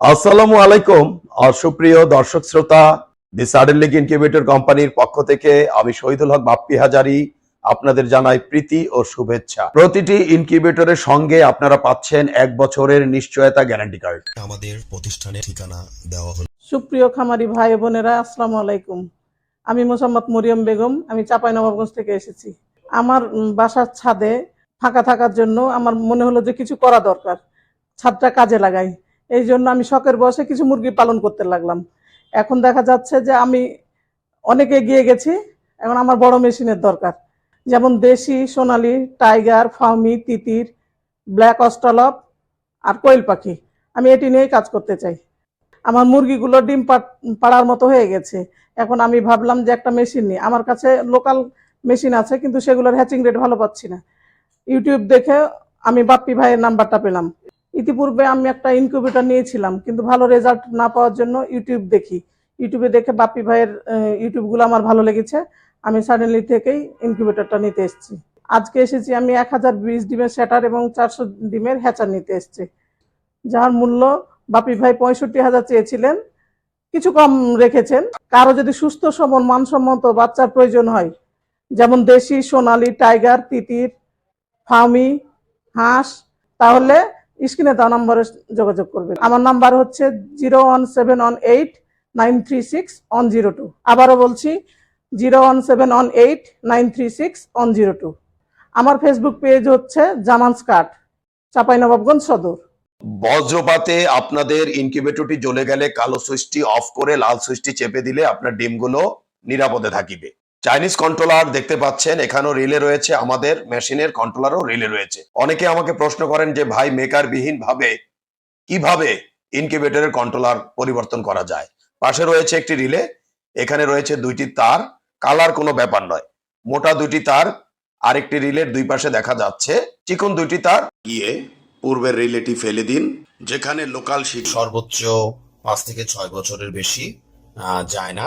আসসালামু আলাইকুম আর সুপ্রিয় দর্শক শ্রোতা দি সাডেন লিগ ইনকিউবেটর কোম্পানির পক্ষ থেকে আমি শহীদুল হক বাপ্পি হাজারি আপনাদের জানাই প্রীতি ও শুভেচ্ছা। প্রতিটি ইনকিউবেটরের সঙ্গে আপনারা পাচ্ছেন এক বছরের নিশ্চয়তা গ্যারান্টি কার্ড। আমাদের প্রতিষ্ঠানের ঠিকানা দেওয়া হলো সুপ্রিয় খামারি ভাই বোনেরা আসসালামু আলাইকুম। আমি মোসাম্মদ মরিয়ম বেগম আমি চাপাই নবাবগঞ্জ থেকে এসেছি। আমার বাসার ছাদে ফাঁকা থাকার জন্য আমার মনে হলো যে কিছু করা দরকার। ছাদটা কাজে লাগাই। এই জন্য আমি শখের বসে কিছু মুরগি পালন করতে লাগলাম। এখন দেখা যাচ্ছে যে আমি অনেক এগিয়ে গেছি, এখন আমার বড় মেশিনের দরকার। যেমন দেশি, সোনালি, টাইগার ফাউমি তিতির, ব্ল্যাক অস্ট্রালপ আর কোয়েল পাখি। আমি এটি নিয়েই কাজ করতে চাই। আমার মুরগিগুলো ডিম পাড়ার মতো হয়ে গেছে। এখন আমি ভাবলাম যে একটা মেশিন নিই। আমার কাছে লোকাল মেশিন আছে, কিন্তু সেগুলোর হ্যাচিং রেট ভালো পাচ্ছি না। ইউটিউব দেখে আমি বাপ্পি ভাইয়ের নাম্বারটা পেলাম। ইতিপূর্বে আমি একটা ইনকিউবেটর নিয়েছিলাম, কিন্তু ভালো রেজাল্ট না পাওয়ার জন্য ইউটিউব দেখি। ইউটিউবে দেখে বাপি ভাইয়ের ইউটিউবগুলো আমার ভালো লেগেছে। আমি সাডেনলি থেকেই ইনকিউবেটরটা নিতে এসেছি। আজকে এসেছি আমি এক হাজার বিশ ডিমের শ্যাটার এবং চারশো ডিমের হ্যাচার নিতে এসেছি। যার মূল্য বাপি ভাই পঁয়ষট্টি হাজার চেয়েছিলেন। কিছু কম রেখেছেন। কারও যদি সুস্থ, সবল, মানসম্মত বাচ্চার প্রয়োজন হয়, যেমন দেশি, সোনালি, টাইগার, তিতির ফার্মি হাঁস, তাহলে স্ক্রিনে দেওয়া নম্বরে যোগাযোগ করবেন। আমার নাম্বার হচ্ছে zero one seven one eight nine three six one zero two. আবারও বলছি, zero one seven one eight nine three six one zero two. আমার ফেসবুক পেজ হচ্ছে জামান স্কাট চাঁপাইনবাবগঞ্জ সদর। বজ্রপাতে আপনাদের ইনকিউবেটরটি জ্বলে গেলে কালো সুইচটি অফ করে লাল সুইচটি চেপে দিলে আপনার ডিমগুলো নিরাপদে থাকিবে। চাইনিজ কন্ট্রোলার দেখতে পাচ্ছেন, এখানেও রিলে রয়েছে, আমাদের মেশিনের কন্ট্রোলারও রিলে রয়েছে। অনেকে আমাকে প্রশ্ন করেন যে, ভাই মেকার বিহীন ভাবে কীভাবে ইনকিউবেটরের কন্ট্রোলার পরিবর্তন করা যায়? পাশে রয়েছে একটি রিলে এখানে রয়েছে দুইটি তার কালার কোনো ব্যাপার নয়। মোটা দুইটি তার, আরেকটি রিলের দুই পাশে দেখা যাচ্ছে, চিকন দুইটি তার। গিয়ে পূর্বের রিলেটি ফেলে দিন, যেখানে লোকাল শিট সর্বোচ্চ পাঁচ থেকে ছয় বছরের বেশি যায় না।